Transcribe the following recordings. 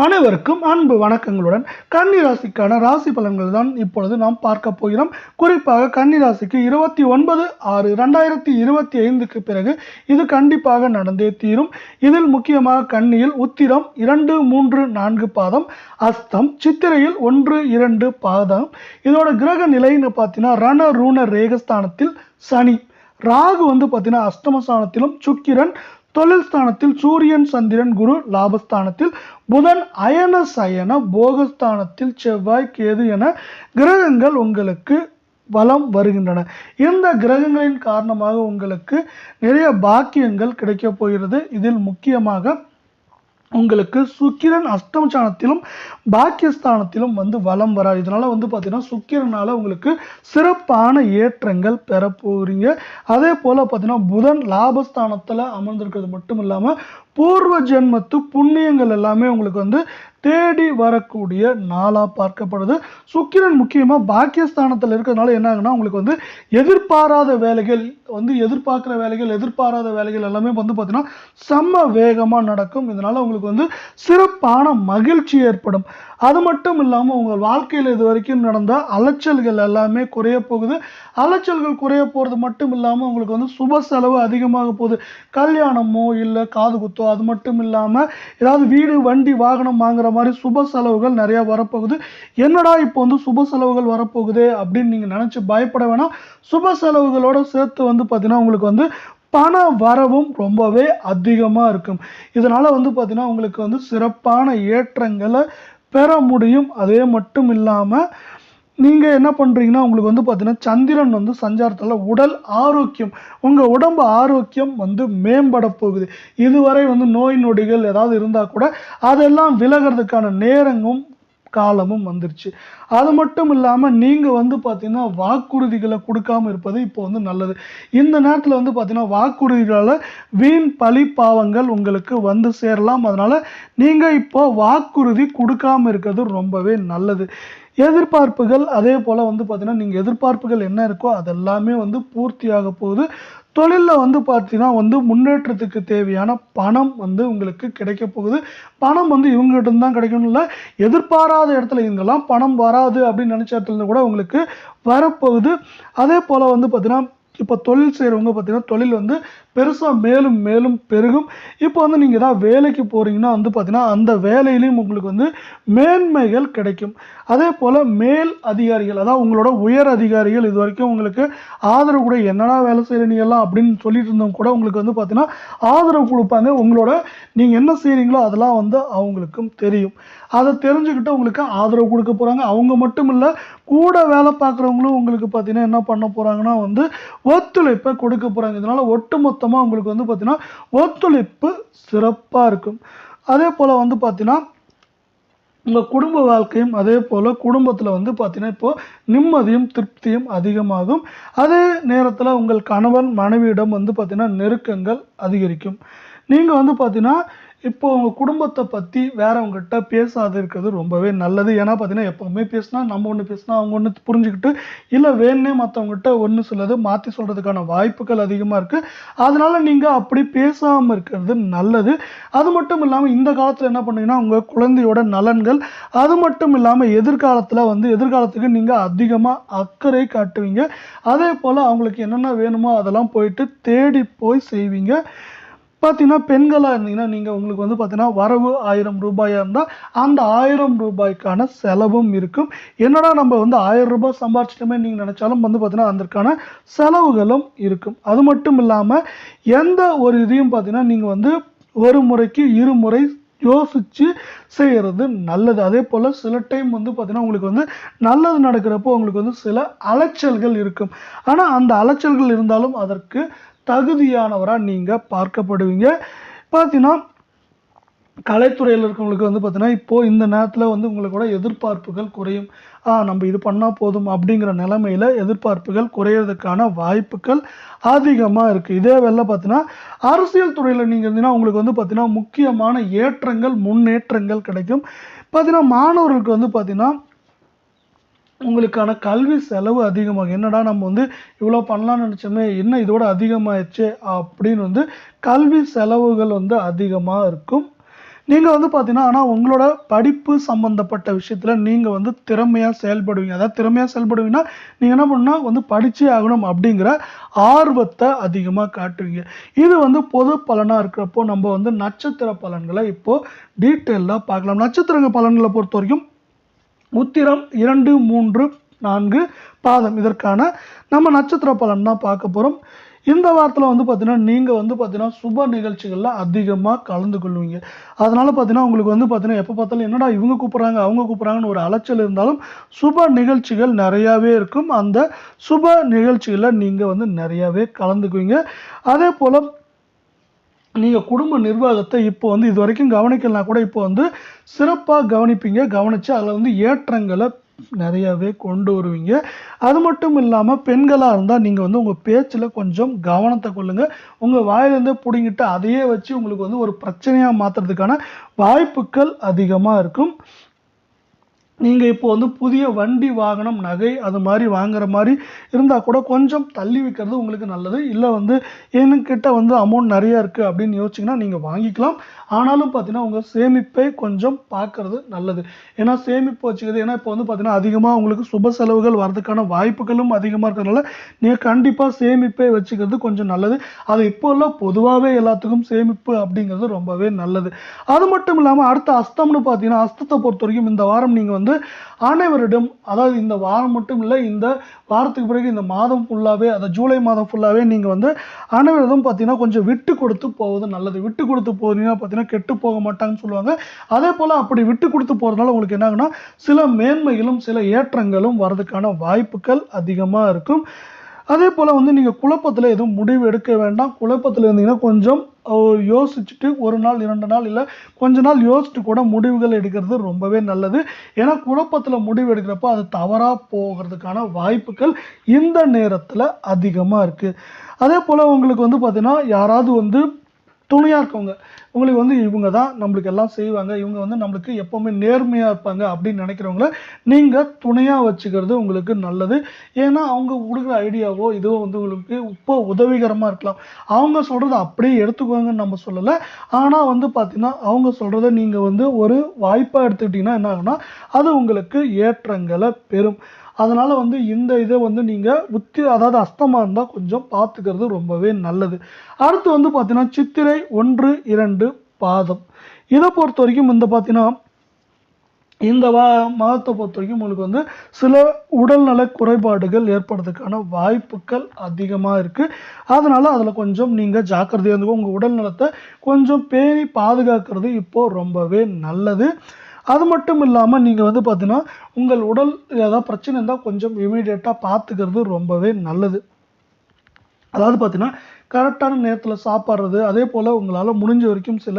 அனைவருக்கும் அன்பு வணக்கங்களுடன் கன்னி ராசிக்கான ராசி பலன்கள் தான் இப்பொழுது நாம் பார்க்க போகிறோம். குறிப்பாக கன்னி ராசிக்கு இருபத்தி ஒன்பது ஆறு ரெண்டாயிரத்தி இருபத்தி ஐந்துக்கு பிறகு இது கண்டிப்பாக நடந்தே தீரும். இதில் முக்கியமாக கன்னியில் உத்திரம் இரண்டு மூன்று நான்கு பாதம் அஸ்தம் சித்திரையில் ஒன்று இரண்டு பாதம். இதோட கிரக நிலைன்னு பார்த்தீங்கன்னா ரண ரூண ரேகஸ்தானத்தில் சனி. ராகு வந்து பார்த்தீங்கன்னா அஷ்டமஸ்தானத்திலும் சுக்கிரன் தொழில் ஸ்தானத்தில் சூரியன் சந்திரன் குரு லாபஸ்தானத்தில் புதன் அயன சயன போகஸ்தானத்தில் செவ்வாய் கேது என கிரகங்கள் உங்களுக்கு வலம் வருகின்றன. இந்த கிரகங்களின் காரணமாக உங்களுக்கு நிறைய பாக்கியங்கள் கிடைக்கப் போகிறது. இதில் முக்கியமாக உங்களுக்கு சுக்கிரன் அஷ்டமஸ்தானத்திலும் பாக்கியஸ்தானத்திலும் வந்து வலம் வராது இதனால வந்து பார்த்தீங்கன்னா சுக்கிரனால உங்களுக்கு சிறப்பான ஏற்றங்கள் பெற போறீங்க அதே போல பார்த்தீங்கன்னா புதன் லாபஸ்தானத்தில் அமர்ந்திருக்கிறது மட்டும் இல்லாமல் பூர்வ ஜென்மத்து புண்ணியங்கள் எல்லாமே உங்களுக்கு வந்து தேடி வரக்கூடிய நாளாக பார்க்கப்படுது. சுக்கிரன் முக்கியமாக பாக்கியஸ்தானத்தில் இருக்கிறதுனால என்ன ஆகுனா உங்களுக்கு வந்து எதிர்பாராத வேலைகள் வந்து எதிர்பார்க்குற வேலைகள் எதிர்பாராத வேலைகள் எல்லாமே வந்து பார்த்திங்கன்னா செம்ம வேகமாக நடக்கும். இதனால் உங்களுக்கு வந்து சிறப்பான மகிழ்ச்சி ஏற்படும். அது மட்டும் இல்லாமல் உங்கள் வாழ்க்கையில் இது வரைக்கும் நடந்த அலைச்சல்கள் எல்லாமே குறைய போகுது. அலைச்சல்கள் குறைய போகிறது மட்டும் இல்லாமல் உங்களுக்கு வந்து சுப செலவு அதிகமாக போகுது. கல்யாணமோ இல்லை காது குத்தோ அது மட்டும் இல்லாமல் ஏதாவது வீடு வண்டி வாகனம் வாங்குற மாதிரி சுப செலவுகள் நிறையா வரப்போகுது. என்னடா இப்போ வந்து சுப செலவுகள் வரப்போகுது அப்படின்னு நீங்கள் நினச்சி பயப்பட வேணாம். சுப செலவுகளோடு சேர்த்து வந்து பார்த்தீங்கன்னா உங்களுக்கு வந்து பண வரவும் ரொம்பவே அதிகமாக இருக்கும். இதனால் வந்து பார்த்திங்கன்னா உங்களுக்கு வந்து சிறப்பான ஏற்றங்களை பெற முடியும். அதே மட்டும் இல்லாமல் நீங்கள் என்ன பண்ணுறீங்கன்னா உங்களுக்கு வந்து பார்த்தீங்கன்னா சந்திரன் வந்து சஞ்சாரத்தில் உடல் ஆரோக்கியம் உங்கள் உடம்பு ஆரோக்கியம் வந்து மேம்பட போகுது. இதுவரை வந்து நோய் நொடிகள் ஏதாவது இருந்தால் கூட அதெல்லாம் விலகிறதுக்கான நேரமும் காலமும் வந்துருச்சு. அது மட்டும் இல்லாமல் நீங்கள் வந்து பார்த்தீங்கன்னா வாக்குறுதிகளை கொடுக்காம இருப்பது இப்போ வந்து நல்லது. இந்த நேரத்தில் வந்து பார்த்தீங்கன்னா வாக்குறுதிகளால் வீண் பழி பாவங்கள் உங்களுக்கு வந்து சேரலாம். அதனால் நீங்கள் இப்போ வாக்குறுதி கொடுக்காம இருக்கிறது ரொம்பவே நல்லது. எதிர்பார்ப்புகள் அதே போல் வந்து பார்த்தீங்கன்னா நீங்கள் எதிர்பார்ப்புகள் என்ன இருக்கோ அதெல்லாமே வந்து பூர்த்தியாக போகுது. தொழிலில் வந்து பார்த்தீங்கன்னா வந்து முன்னேற்றத்துக்கு தேவையான பணம் வந்து உங்களுக்கு கிடைக்க போகுது. பணம் வந்து இவங்ககிட்ட தான் கிடைக்கணும் இல்லை. எதிர்பாராத இடத்துல இவங்கெல்லாம் பணம் வராது அப்படின்னு நினச்ச இடத்துல இருந்து கூட உங்களுக்கு வரப்போகுது. அதே போல் வந்து பார்த்தீங்கன்னா இப்போ தொழில் செய்கிறவங்க பார்த்தீங்கன்னா தொழில் வந்து பெருசாக மேலும் மேலும் பெருகும். இப்போ வந்து நீங்கள் ஏதாவது வேலைக்கு போகிறீங்கன்னா வந்து பார்த்தீங்கன்னா அந்த வேலையிலையும் உங்களுக்கு வந்து மேன்மைகள் கிடைக்கும். அதே போல் மேல் அதிகாரிகள் அதாவது உங்களோட உயர் அதிகாரிகள் இது வரைக்கும் உங்களுக்கு ஆதரவு கூட என்னடா வேலை செய்கிற நீ எல்லாம் அப்படின்னு சொல்லிட்டு இருந்தவங்க கூட உங்களுக்கு வந்து பார்த்தீங்கன்னா ஆதரவு கொடுப்பாங்க. உங்களோட நீங்கள் என்ன செய்கிறீங்களோ அதெல்லாம் வந்து அவங்களுக்கும் தெரியும். அதை தெரிஞ்சுக்கிட்டு உங்களுக்கு ஆதரவு கொடுக்க போகிறாங்க அவங்க மட்டும் இல்லை கூட வேலை பார்க்குறவங்களும் உங்களுக்கு பார்த்தீங்கன்னா என்ன பண்ண போகிறாங்கன்னா வந்து ஒத்துழைப்பை கொடுக்க போகிறாங்க இதனால் மொத்தமாக உங்களுக்கு வந்து பார்த்திங்கன்னா ஒத்துழைப்பு சிறப்பாக இருக்கும். அதே போல் வந்து பார்த்திங்கன்னா உங்கள் குடும்ப வாழ்க்கையும் அதே போல் குடும்பத்தில் வந்து பார்த்திங்கன்னா இப்போது நிம்மதியும் திருப்தியும் அதிகமாகும். அதே நேரத்தில் உங்கள் கணவன் மனைவியிடம் வந்து பார்த்திங்கன்னா நெருக்கங்கள் அதிகரிக்கும். நீங்கள் வந்து பார்த்திங்கன்னா இப்போ உங்கள் குடும்பத்தை பற்றி வேறவங்ககிட்ட பேசாது இருக்கிறது ரொம்பவே நல்லது. ஏன்னா பார்த்தீங்கன்னா எப்போவுமே பேசினா நம்ம ஒன்று பேசினா அவங்க ஒன்று புரிஞ்சுக்கிட்டு இல்லை வேணே மற்றவங்ககிட்ட ஒன்று சிலது மாற்றி சொல்கிறதுக்கான வாய்ப்புகள் அதிகமாக இருக்குது அதனால் நீங்கள் அப்படி பேசாமல் இருக்கிறது நல்லது. அது மட்டும் இல்லாமல் இந்த காலத்தில் என்ன பண்ணுவீங்கன்னா உங்கள் குழந்தையோட நலன்கள் அது மட்டும் இல்லாமல் எதிர்காலத்தில் வந்து எதிர்காலத்துக்கு நீங்கள் அதிகமாக அக்கறை காட்டுவீங்க. அதே போல் அவங்களுக்கு என்னென்ன வேணுமோ அதெல்லாம் போயிட்டு தேடி போய் செய்வீங்க. பார்த்தீங்கன்னா பெண்களாக இருந்தீங்கன்னா நீங்கள் உங்களுக்கு வந்து பார்த்தீங்கன்னா வரவு ஆயிரம் ரூபாயாக இருந்தால் அந்த ஆயிரம் ரூபாய்க்கான செலவும் இருக்கும். என்னடா நம்ம வந்து ஆயிரம் ரூபாய் சம்பாரிச்சிட்டோமே நீங்கள் நினச்சாலும் வந்து பார்த்தீங்கன்னா அதற்கான செலவுகளும் இருக்கும். அது மட்டும் இல்லாமல் எந்த ஒரு இதையும் பார்த்தீங்கன்னா நீங்கள் வந்து ஒரு முறைக்கு இருமுறை யோசித்து செய்கிறது நல்லது. அதே போல் சில டைம் வந்து பார்த்திங்கன்னா உங்களுக்கு வந்து நல்லது நடக்கிறப்போ உங்களுக்கு வந்து சில அலைச்சல்கள் இருக்கும். ஆனால் அந்த அலைச்சல்கள் இருந்தாலும் அதற்கு தகுதியானவராக நீங்கள் பார்க்கப்படுவீங்க. பார்த்தீங்கன்னா கலைத்துறையில் இருக்கவங்களுக்கு வந்து பார்த்தீங்கன்னா இப்போது இந்த நேரத்தில் வந்து உங்களுக்கூட எதிர்பார்ப்புகள் குறையும். ஆ நம்ம இது பண்ணால் போதும் அப்படிங்கிற நிலமையில் எதிர்பார்ப்புகள் குறையிறதுக்கான வாய்ப்புகள் அதிகமாக இருக்குது இதே வேலை பார்த்தீங்கன்னா அரசியல் துறையில் நீங்கள் இருந்தீங்கன்னா உங்களுக்கு வந்து பார்த்தீங்கன்னா முக்கியமான ஏற்றங்கள் முன்னேற்றங்கள் கிடைக்கும். பார்த்தீங்கன்னா மாணவர்களுக்கு வந்து பார்த்தீங்கன்னா உங்களுக்கான கல்வி செலவு அதிகமாகும். என்னடா நம்ம வந்து இவ்வளோ பண்ணலாம்னு நினச்சோமே என்ன இதோட அதிகமாகிடுச்சு அப்படின்னு வந்து கல்வி செலவுகள் வந்து அதிகமாக இருக்கும். நீங்கள் வந்து பார்த்தீங்கன்னா ஆனால் உங்களோட படிப்பு சம்மந்தப்பட்ட விஷயத்தில் நீங்கள் வந்து திறமையாக செயல்படுவீங்க. அதாவது திறமையாக செயல்படுவீங்கன்னா நீங்கள் என்ன பண்ணுன்னா வந்து படித்தே ஆகணும் அப்படிங்கிற ஆர்வத்தை அதிகமாக காட்டுவீங்க. இது வந்து பொது பலனாக இருக்கிறப்போ நம்ம வந்து நட்சத்திர பலன்களை இப்போது டீட்டெயிலாக பார்க்கலாம். நட்சத்திரங்கள் பலன்களை பொறுத்த வரைக்கும் உத்திரம் இரண்டு மூன்று நான்கு பாதம். இதற்கான நம்ம நட்சத்திர பலன் தான் பார்க்க போகிறோம் இந்த வாரத்தில் வந்து பார்த்தீங்கன்னா நீங்கள் வந்து பார்த்தீங்கன்னா சுப நிகழ்ச்சிகளில் அதிகமாக கலந்து கொள்வீங்க. அதனால் பார்த்தீங்கன்னா உங்களுக்கு வந்து பார்த்தீங்கன்னா எப்போ பார்த்தாலும் என்னடா இவங்க கூப்பிட்றாங்க அவங்க கூப்பிட்றாங்கன்னு ஒரு அலைச்சல் இருந்தாலும் சுப நிகழ்ச்சிகள் நிறையாவே இருக்கும். அந்த சுப நிகழ்ச்சிகளில் நீங்கள் வந்து நிறையாவே கலந்துக்குவீங்க. அதே போல் நீங்கள் குடும்ப நிர்வாகத்தை இப்போ வந்து இது வரைக்கும் கவனிக்கலாம் கூட இப்போ வந்து சிறப்பாக கவனிப்பீங்க. கவனித்து அதில் வந்து ஏற்றங்களை நிறையாவே கொண்டு வருவீங்க. அது மட்டும் இல்லாமல் பெண்களாக இருந்தால் நீங்கள் வந்து உங்கள் பேச்சில் கொஞ்சம் கவனத்தை கொள்ளுங்கள் உங்கள் வாயிலேருந்தே பிடுங்கிட்டு அதையே வச்சு உங்களுக்கு வந்து ஒரு பிரச்சனையாக மாற்றுறதுக்கான வாய்ப்புகள் அதிகமாக இருக்கும். நீங்கள் இப்போ வந்து புதிய வண்டி வாகனம் நகை அது மாதிரி வாங்குற மாதிரி இருந்தால் கூட கொஞ்சம் தள்ளி வைக்கிறது உங்களுக்கு நல்லது. இல்லை வந்து என்கிட்ட வந்து அமௌண்ட் நிறையா இருக்குது அப்படின்னு யோசிச்சிங்கன்னா நீங்கள் வாங்கிக்கலாம். ஆனாலும் பார்த்தீங்கன்னா உங்கள் சேமிப்பை கொஞ்சம் பார்க்கறது நல்லது. ஏன்னா சேமிப்பு வச்சுக்கிறது ஏன்னா இப்போ வந்து பார்த்தீங்கன்னா அதிகமாக உங்களுக்கு சுப செலவுகள் வரதுக்கான வாய்ப்புகளும் அதிகமாக இருக்கிறதுனால நீங்கள் கண்டிப்பாக சேமிப்பை வச்சுக்கிறது கொஞ்சம் நல்லது. அது இப்போல்லாம் பொதுவாகவே எல்லாத்துக்கும் சேமிப்பு அப்படிங்கிறது ரொம்பவே நல்லது. அது மட்டும் இல்லாமல் அடுத்த அஸ்தம்னு பார்த்தீங்கன்னா அஸ்தத்தை பொறுத்த வரைக்கும் இந்த வாரம் நீங்கள் வந்து வந்து அனைவரிடம் அதாவது இந்த வாரம் மட்டும் இல்லை இந்த வாரத்துக்கு பிறகு இந்த மாதம் ஃபுல்லாகவே அதாவது ஜூலை மாதம் ஃபுல்லாகவே நீங்கள் வந்து அனைவரிடம் பார்த்தீங்கன்னா கொஞ்சம் விட்டு கொடுத்து போவது நல்லது. விட்டு கொடுத்து போனீங்கன்னா பார்த்தீங்கன்னா கெட்டு போக மாட்டாங்கன்னு சொல்லுவாங்க. அதே போல் அப்படி விட்டு கொடுத்து போகிறதுனால உங்களுக்கு என்ன சில மேன்மைகளும் சில ஏற்றங்களும் வரதுக்கான வாய்ப்புகள் அதிகமாக இருக்கும். அதே போல் வந்து நீங்கள் குழப்பத்தில் எதுவும் முடிவு எடுக்க வேண்டாம். குழப்பத்தில் இருந்தீங்கன்னா கொஞ்சம் யோசிச்சுட்டு ஒரு நாள் இரண்டு நாள் இல்லை கொஞ்ச நாள் யோசிச்சுட்டு கூட முடிவுகள் எடுக்கிறது ரொம்பவே நல்லது. ஏன்னா குழப்பத்தில் முடிவு எடுக்கிறப்போ அது தவறாக போகிறதுக்கான வாய்ப்புகள் இந்த நேரத்தில் அதிகமாக இருக்குது அதே போல் உங்களுக்கு வந்து பார்த்திங்கன்னா யாராவது வந்து துணையாக இருக்கவங்க. உங்களுக்கு வந்து இவங்க தான் நம்மளுக்கு எல்லாம் செய்வாங்க. இவங்க வந்து நம்மளுக்கு எப்போவுமே நேர்மையாக இருப்பாங்க அப்படின்னு நினைக்கிறவங்கள நீங்கள் துணையாக வச்சுக்கிறது உங்களுக்கு நல்லது. ஏன்னா அவங்க கொடுக்குற ஐடியாவோ இதுவோ வந்து உங்களுக்கு இப்போ உதவிகரமாக இருக்கலாம். அவங்க சொல்கிறத அப்படியே எடுத்துக்குவாங்கன்னு நம்ம சொல்லலை. ஆனால் வந்து பார்த்திங்கன்னா அவங்க சொல்கிறத நீங்கள் வந்து ஒரு வாய்ப்பாக எடுத்துக்கிட்டிங்கன்னா என்ன ஆகுனா அது உங்களுக்கு ஏற்றங்களை பெறும். அதனால் வந்து இந்த இதை வந்து நீங்கள் உத்தி அதாவது அஸ்தமாக இருந்தால் கொஞ்சம் பார்த்துக்கிறது ரொம்பவே நல்லது. அடுத்து வந்து பார்த்தீங்கன்னா சித்திரை ஒன்று இரண்டு பாதம். இதை பொறுத்த வரைக்கும் இந்த பார்த்தீங்கன்னா இந்த வா மாதத்தை பொறுத்த வரைக்கும் உங்களுக்கு வந்து சில உடல்நல குறைபாடுகள் ஏற்படுறதுக்கான வாய்ப்புகள் அதிகமாக இருக்குது அதனால் அதில் கொஞ்சம் நீங்கள் ஜாக்கிரதையாக இருந்துக்கோ உங்கள் உடல் நலத்தை கொஞ்சம் பேணி பாதுகாக்கிறது இப்போது ரொம்பவே நல்லது. அது மட்டும் இல்லாமல் நீங்கள் வந்து பார்த்தீங்கன்னா உங்கள் உடல் ஏதாவது பிரச்சனை இருந்தால் கொஞ்சம் இமீடியட்டாக பார்த்துக்கிறது ரொம்பவே நல்லது. அதாவது பார்த்தீங்கன்னா கரெக்டான நேரத்தில் சாப்பிட்றது அதே போல் உங்களால் முடிஞ்ச வரைக்கும் சில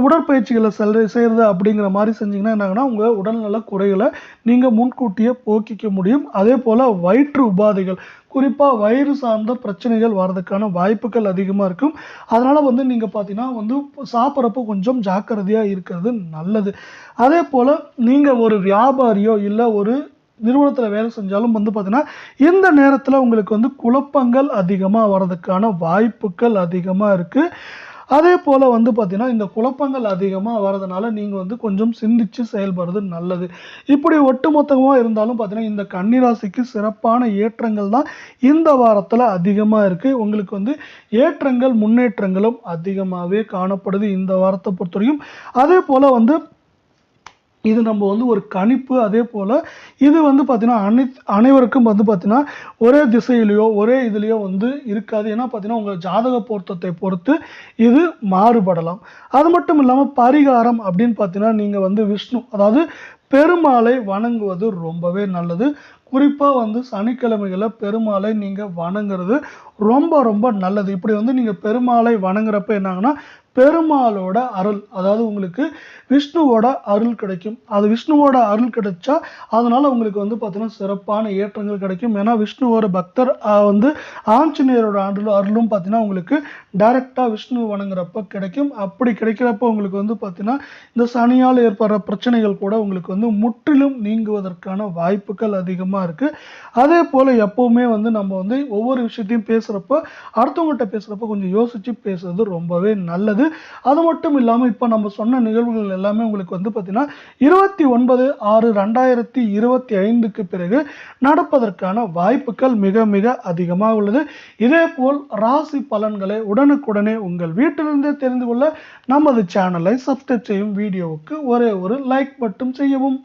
உடற்பயிற்சிகளை செல் செய்கிறது அப்படிங்கிற மாதிரி செஞ்சீங்கன்னா என்னங்கன்னா உங்கள் உடல்நல குறைகளை நீங்கள் முன்கூட்டியே போக்கிக்க முடியும். அதே போல் வயிற்று உபாதைகள் குறிப்பாக வயிறு சார்ந்த பிரச்சனைகள் வர்றதுக்கான வாய்ப்புகள் அதிகமாக இருக்கும். அதனால் வந்து நீங்கள் பார்த்தீங்கன்னா வந்து சாப்பிட்றப்போ கொஞ்சம் ஜாக்கிரதையாக இருக்கிறது நல்லது. அதே போல் நீங்கள் ஒரு வியாபாரியோ இல்லை ஒரு நிறுவனத்தில் வேலை செஞ்சாலும் வந்து பார்த்தீங்கன்னா இந்த நேரத்தில் உங்களுக்கு வந்து குழப்பங்கள் அதிகமாக வர்றதுக்கான வாய்ப்புகள் அதிகமாக இருக்குது அதே போல் வந்து பார்த்தீங்கன்னா இந்த குழப்பங்கள் அதிகமாக வரதுனால நீங்கள் வந்து கொஞ்சம் சிந்திச்சு செயல்படுறது நல்லது. இப்படி ஒட்டுமொத்தமாக இருந்தாலும் பார்த்திங்கன்னா இந்த கன்னிராசிக்கு சிறப்பான ஏற்றங்கள் தான் இந்த வாரத்தில் அதிகமாக இருக்குது உங்களுக்கு வந்து ஏற்றங்கள் முன்னேற்றங்களும் அதிகமாகவே காணப்படுது இந்த வாரத்தை பொறுத்தவரையும். அதே போல் வந்து இது நம்ம வந்து ஒரு கணிப்பு அதே போல் இது வந்து பார்த்திங்கன்னா அனை அனைவருக்கும் வந்து பார்த்திங்கன்னா ஒரே திசையிலையோ ஒரே இதுலேயோ வந்து இருக்காது. ஏன்னா பார்த்தீங்கன்னா உங்கள் ஜாதக பொருத்தத்தை பொறுத்து இது மாறுபடலாம். அது மட்டும் இல்லாமல் பரிகாரம் அப்படின்னு பார்த்தீங்கன்னா நீங்கள் வந்து விஷ்ணு அதாவது பெருமாளை வணங்குவது ரொம்பவே நல்லது. குறிப்பாக வந்து சனிக்கிழமைகளில் பெருமாளை நீங்கள் வணங்குறது ரொம்ப ரொம்ப நல்லது. இப்படி வந்து நீங்கள் பெருமாளை வணங்குறப்ப என்னாங்கன்னா பெருமாளோட அருள் அதாவது உங்களுக்கு விஷ்ணுவோட அருள் கிடைக்கும். அது விஷ்ணுவோட அருள் கிடைச்சா அதனால் உங்களுக்கு வந்து பார்த்தீங்கன்னா சிறப்பான ஏற்றங்கள் கிடைக்கும். ஏன்னா விஷ்ணுவோட பக்தர் வந்து ஆஞ்சநேயரோட அருள் அருளும் பார்த்தீங்கன்னா உங்களுக்கு டைரெக்டாக விஷ்ணு வணங்குறப்ப கிடைக்கும். அப்படி கிடைக்கிறப்ப உங்களுக்கு வந்து பார்த்தீங்கன்னா இந்த சனியால் ஏற்படுற பிரச்சனைகள் கூட உங்களுக்கு வந்து முற்றிலும் நீங்குவதற்கான வாய்ப்புகள் அதிகமாக இருக்குது அதே போல் எப்போவுமே வந்து நம்ம வந்து ஒவ்வொரு விஷயத்தையும் பேசுகிறப்போ அடுத்தவங்ககிட்ட பேசுகிறப்ப கொஞ்சம் யோசித்து பேசுறது ரொம்பவே நல்லது. அது மட்டும் இல்லாமல் இப்போ நம்ம சொன்ன நிகழ்வுகள் எல்லாமே உங்களுக்கு வந்து பார்த்தீங்கன்னா இருபத்தி ஒன்பது ஆறு ரெண்டாயிரத்தி இருபத்தி ஐந்துக்கு பிறகு நடப்பதற்கான வாய்ப்புகள் மிக மிக அதிகமாக உள்ளது. இதே போல் ராசி பலன்களை உடனுக்குடனே உங்கள் வீட்டிலிருந்தே தெரிந்து கொள்ள நமது சேனலை சப்ஸ்கிரைப் செய்யும் வீடியோவுக்கு ஒரே ஒரு லைக் மட்டும் செய்யவும்.